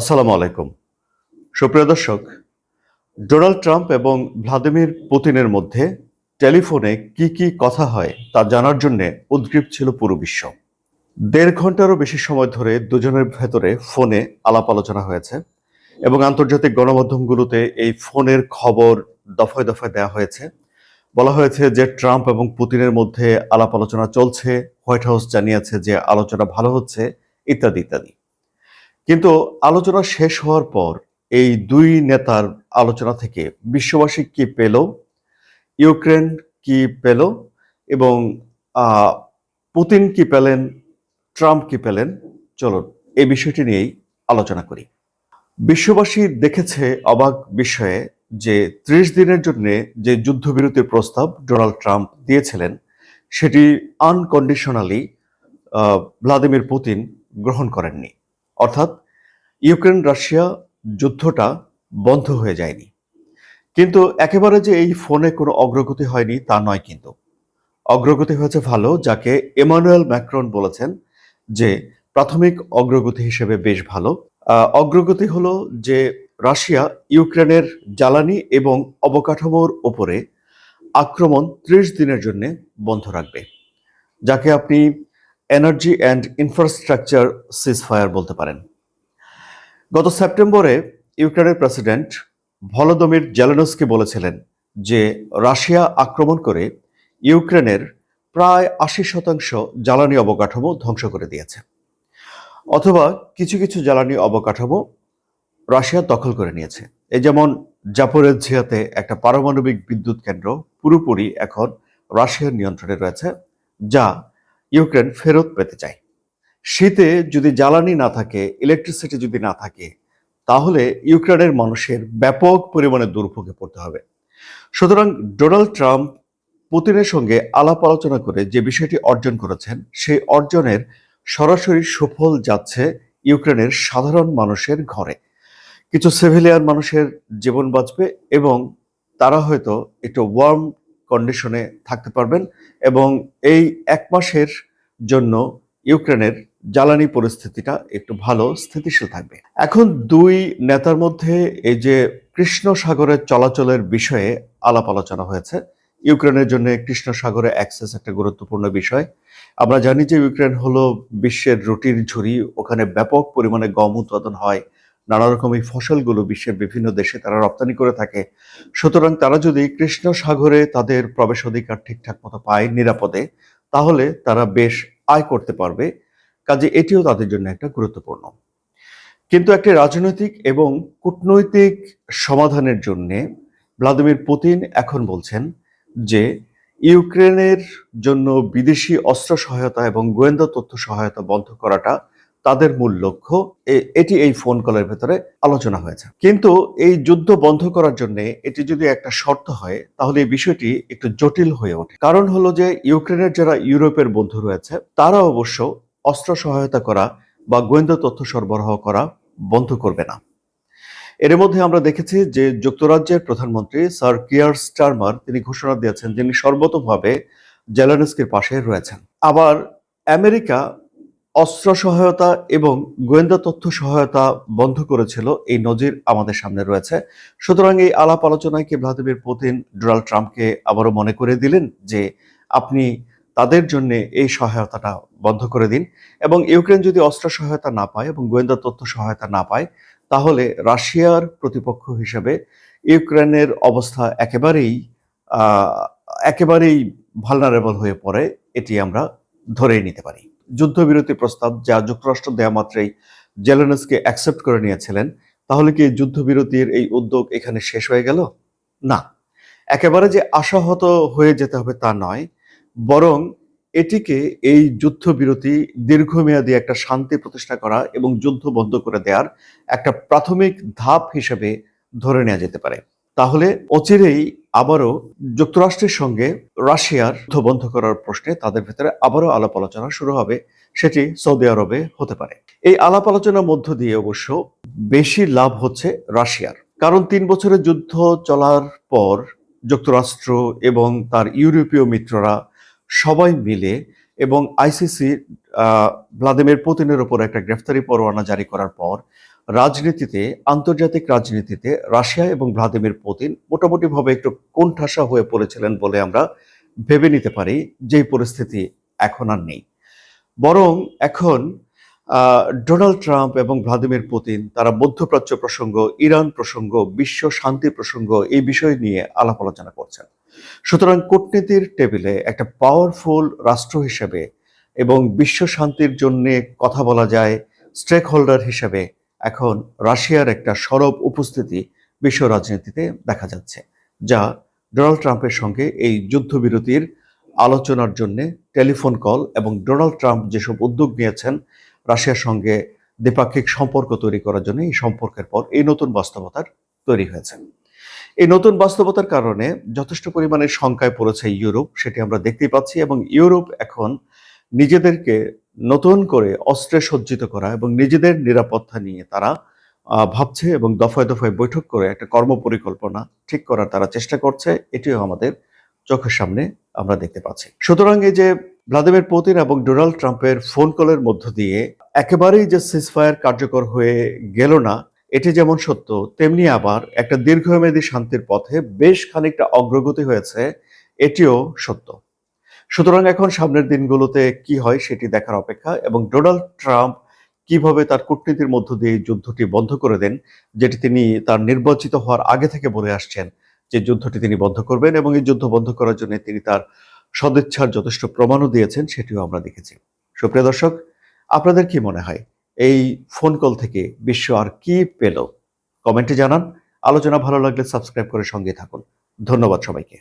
আসসালামু আলাইকুম। সুপ্রিয় দর্শক, ডোনাল্ড ট্রাম্প এবং ভ্লাদিমির পুতিনের মধ্যে টেলিফোনে কি কি কথা হয় তা জানার জন্য উদ্গ্রীব ছিল পুরো বিশ্ব। দেড় ঘন্টারও বেশি সময় ধরে দুজনের ভেতরে ফোনে আলাপ আলোচনা হয়েছে এবং আন্তর্জাতিক গণমাধ্যমগুলোতে এই ফোনের খবর দফায় দফায় দেওয়া হয়েছে। বলা হয়েছে যে ট্রাম্প এবং পুতিনের মধ্যে আলাপ আলোচনা চলছে, হোয়াইট হাউস জানিয়েছে যে আলোচনা ভালো হচ্ছে, ইত্যাদি ইত্যাদি। কিন্তু আলোচনা শেষ হওয়ার পর এই দুই নেতার আলোচনা থেকে বিশ্ববাসী কি পেল? ইউক্রেন কি পেল? এবং পুতিন কি পেলেন? ট্রাম্প কি পেলেন? চলুন এই বিষয়টি নিয়েই আলোচনা করি। বিশ্ববাসী দেখেছে অবাক বিষয়ে যে ত্রিশ দিনের জন্য যে যুদ্ধবিরতির প্রস্তাব ডোনাল্ড ট্রাম্প দিয়েছিলেন, সেটি আনকন্ডিশনালি ভ্লাদিমির পুতিন গ্রহণ করেননি। অর্থাৎ ইউক্রেন রাশিয়া যুদ্ধটা বন্ধ হয়ে যায়নি। কিন্তু একেবারে যে এই ফোনে কোনো অগ্রগতি হয়নি তা নয় কিন্তু। অগ্রগতি হয়েছে ভালো, যাকে এমানুয়েল ম্যাক্রন বলেছেন যে প্রাথমিক অগ্রগতি হিসেবে বেশ ভালো। অগ্রগতি হলো যে রাশিয়া ইউক্রেনের জ্বালানি এবং অবকাঠামোর ওপরে আক্রমণ ত্রিশ দিনের জন্য বন্ধ রাখবে, যাকে আপনি এনার্জি অ্যান্ড ইনফ্রাস্ট্রাকচার সিজফায়ার বলতে পারেন। গত সেপ্টেম্বরে ইউক্রেনের প্রেসিডেন্ট ভলোদমির জেলেনস্কি বলেছিলেন যে রাশিয়া আক্রমণ করে ইউক্রেনের প্রায় আশি শতাংশ জ্বালানি অবকাঠামো ধ্বংস করে দিয়েছে। অথবা কিছু কিছু জ্বালানি অবকাঠামো রাশিয়া দখল করে নিয়েছে। এই যেমন জাপোরেজিয়াতে একটা পারমাণবিক বিদ্যুৎ কেন্দ্র পুরোপুরি এখন রাশিয়ার নিয়ন্ত্রণে রয়েছে, যা ইউক্রেন ফেরত পেতে চায়। শীতে যদি জ্বালানি না থাকে ইলেকট্রিসিটি যদি না থাকে, তাহলে ইউক্রেনের মানুষের ব্যাপক পরিমাণে দুর্ভোগে পড়তে হবে। সুতরাং ডোনাল্ড ট্রাম্প পুতিনের সঙ্গে আলাপ আলোচনা করে যে বিষয়টি অর্জন করেছেন, সেই অর্জনের সরাসরি সফল যাচ্ছে ইউক্রেনের সাধারণ মানুষের ঘরে। কিছু সিভিলিয়ান মানুষের জীবন বাঁচবে এবং তারা হয়তো একটু ওয়ার্ম কন্ডিশনে থাকতে পারবেন এবং এই এক মাসের জন্য ইউক্রেনের জ্বালানি পরিস্থিতিটা একটু ভালো, স্থিতিশীল থাকবে। এখন দুই নেতার মধ্যে এই যে কৃষ্ণ সাগরের চলাচলের বিষয়ে আলাপ আলোচনা হয়েছে, ইউক্রেনের জন্য কৃষ্ণ সাগরে অ্যাক্সেস একটা গুরুত্বপূর্ণ বিষয়। আমরা জানি যে ইউক্রেন হলো বিশ্বের রুটির ঝুড়ি, ওখানে ব্যাপক পরিমাণে গম উৎপাদন হয়। নানা রকম এই ফসলগুলো বিশ্বের বিভিন্ন দেশে তারা রপ্তানি করে থাকে। সুতরাং তারা যদি কৃষ্ণ সাগরে তাদের প্রবেশ অধিকার ঠিকঠাক মতো পায় নিরাপদে, তাহলে তারা বেশ আয় করতে পারবে। কাজে এটিও তাদের জন্য একটা গুরুত্বপূর্ণ। কিন্তু একটি রাজনৈতিক এবং কূটনৈতিক সমাধানের জন্য ভ্লাদিমির পুতিন এখন বলছেন যে, ইউক্রেনের জন্য বিদেশি অস্ত্র সহায়তা এবং গোয়েন্দা তথ্য সহায়তা বন্ধ করাটা তাদের মূল লক্ষ্য এটি এই ফোন কলের ভেতরে আলোচনা হয়েছে। কিন্তু এই যুদ্ধ বন্ধ করার জন্য এটি যদি একটা শর্ত হয়, তাহলে এই বিষয়টি একটু জটিল হয়ে ওঠে। কারণ হলো যে, ইউক্রেনের যারা ইউরোপের বন্ধু রয়েছে, তারা অবশ্য অস্ত্র সহায়তা করা বা গোয়েন্দা তথ্য সরবরাহ করা বন্ধ করবে না। এর মধ্যে আমরা দেখেছি যে, যুক্তরাজ্যের প্রধানমন্ত্রী স্যার কিয়ার স্টারমার, তিনি ঘোষণা দিয়েছেন যিনি সর্বতভাবে জেলানস্কির পাশে রয়েছেন। আবার আমেরিকা অস্ত্র সহায়তা এবং গোয়েন্দা তথ্য সহায়তা বন্ধ করেছিল এই নজির আমাদের সামনে রয়েছে। সুতরাং এই আলাপ আলোচনায় কি ভ্লাদিমির পুতিন ডোনাল্ড ট্রাম্পকে আবারও মনে করে দিলেন যে আপনি তাদের জন্য এই সহায়তাটা বন্ধ করে দিন এবং ইউক্রেন যদি অস্ত্র সহায়তা না পায় এবং গোয়েন্দা তথ্য সহায়তা না পায়, তাহলে রাশিয়ার প্রতিপক্ষ হিসেবে ইউক্রেনের অবস্থা একেবারেই একেবারেই ভালনারেবল হয়ে পড়ে, এটি আমরা ধরেই নিতে পারি। যুদ্ধবিরতি প্রস্তাব যা যুক্তরাষ্ট্র দেয়া মাত্রেই জেলেনসকে অ্যাকসেপ্ট করে নিয়েছিলেন, তাহলে কি যুদ্ধবিরতির এই উদ্যোগ এখানে শেষ হয়ে গেল? না। একেবারে যে আশাহত হয়ে যেতে হবে তা নয়, বরং এটিকে এই যুদ্ধবিরতি দীর্ঘমেয়াদী একটা শান্তি প্রতিষ্ঠা করা এবং যুদ্ধ বন্ধ করে দেওয়ার একটা প্রাথমিক ধাপ হিসেবে ধরে নেওয়া যেতে পারে। তাহলে অচিরেই আবারও যুক্তরাষ্ট্রের সঙ্গে রাশিয়ার যুদ্ধ বন্ধ করার প্রশ্নে তাদের ভেতরে আবারও আলাপ আলোচনা শুরু হবে, সেটি সৌদি আরবে হতে পারে। এই আলাপ আলোচনার মধ্য দিয়ে অবশ্য বেশি লাভ হচ্ছে রাশিয়ার। কারণ তিন বছরের যুদ্ধ চলার পর যুক্তরাষ্ট্র এবং তার ইউরোপীয় মিত্ররা সবাই মিলে এবং আইসিসি ভ্লাদিমির পুতিনের উপর একটা গ্রেফতারি পরোয়ানা জারি করার পর রাজনীতিতে, আন্তর্জাতিক রাজনীতিতে রাশিয়া এবং ভ্লাদিমির পুতিন মোটামুটিভাবে একটু কোণঠাসা হয়ে পড়েছিলেন বলে আমরা ভেবে নিতে পারি, যেই পরিস্থিতি এখন আর নেই। বরং এখন ডোনাল্ড ট্রাম্প এবং ভ্লাদিমির পুতিন, তারা মধ্যপ্রাচ্য প্রসঙ্গ, ইরান প্রসঙ্গ, বিশ্ব শান্তি প্রসঙ্গ এই বিষয় নিয়ে আলাপ আলোচনা করছেন। সুতরাং কূটনীতির টেবিলে একটা পাওয়ারফুল রাষ্ট্র হিসেবে এবং বিশ্ব শান্তির জন্য কথা বলা যায় স্টেক হোল্ডার হিসেবে এখন রাশিয়ার একটা সরব উপস্থিতি বিশ্ব রাজনীতিতে দেখা যাচ্ছে, যা ডোনাল্ড ট্রাম্পের সঙ্গে এই যুদ্ধবিরতির আলোচনার জন্য টেলিফোন কল এবং ডোনাল্ড ট্রাম্প যেসব উদ্যোগ নিয়েছেন রাশিয়ার সঙ্গে দ্বিপাক্ষিক সম্পর্ক তৈরি করার জন্য এই সম্পর্কের পর এই নতুন বাস্তবতার তৈরি হয়েছে। এই নতুন বাস্তবতার কারণে যথেষ্ট পরিমাণে শঙ্কায় পড়েছে ইউরোপ, সেটি আমরা দেখতেই পাচ্ছি এবং ইউরোপ এখন নিজেদেরকে নতুন করে অস্ত্রে সজ্জিত করা এবং নিজেদের নিরাপত্তা নিয়ে তারা ভাবছে এবং দফায় দফায় বৈঠক করে একটা কর্মপরিকল্পনা ঠিক করার তারা চেষ্টা করছে। এটিও আমাদের চোখের সামনে আমরা দেখতে পাচ্ছি। সুতরাং এই যে ভ্লাদিমির পুতিন এবং ডোনাল্ড ট্রাম্পের ফোন কলের মধ্য দিয়ে একেবারেই যে সিজফায়ার কার্যকর হয়ে গেল না, এটি যেমন সত্য, তেমনি আবার একটা দীর্ঘমেয়াদী শান্তির পথে বেশ খানিকটা অগ্রগতি হয়েছে, এটিও সত্য। সুতরাং এখন সামনের দিনগুলোতে কি হয় সেটি দেখার অপেক্ষা এবং ডোনাল্ড ট্রাম্প কীভাবে তার কূটনীতির মধ্য দিয়ে যুদ্ধটি বন্ধ করে দেন, যেটি তিনি তার নির্বাচিত হওয়ার আগে থেকে বলে আসছেন যে যুদ্ধটি তিনি বন্ধ করবেন এবং এই যুদ্ধ বন্ধ করার জন্য তিনি তার সদিচ্ছার যথেষ্ট প্রমাণও দিয়েছেন, সেটিও আমরা দেখেছি। সুপ্রিয় দর্শক, আপনাদের কি মনে হয়, এই ফোন কল থেকে বিশ্ব আর কি পেল? কমেন্টে জানান। আলোচনা ভালো লাগলে সাবস্ক্রাইব করে সঙ্গে থাকুন। ধন্যবাদ সবাইকে।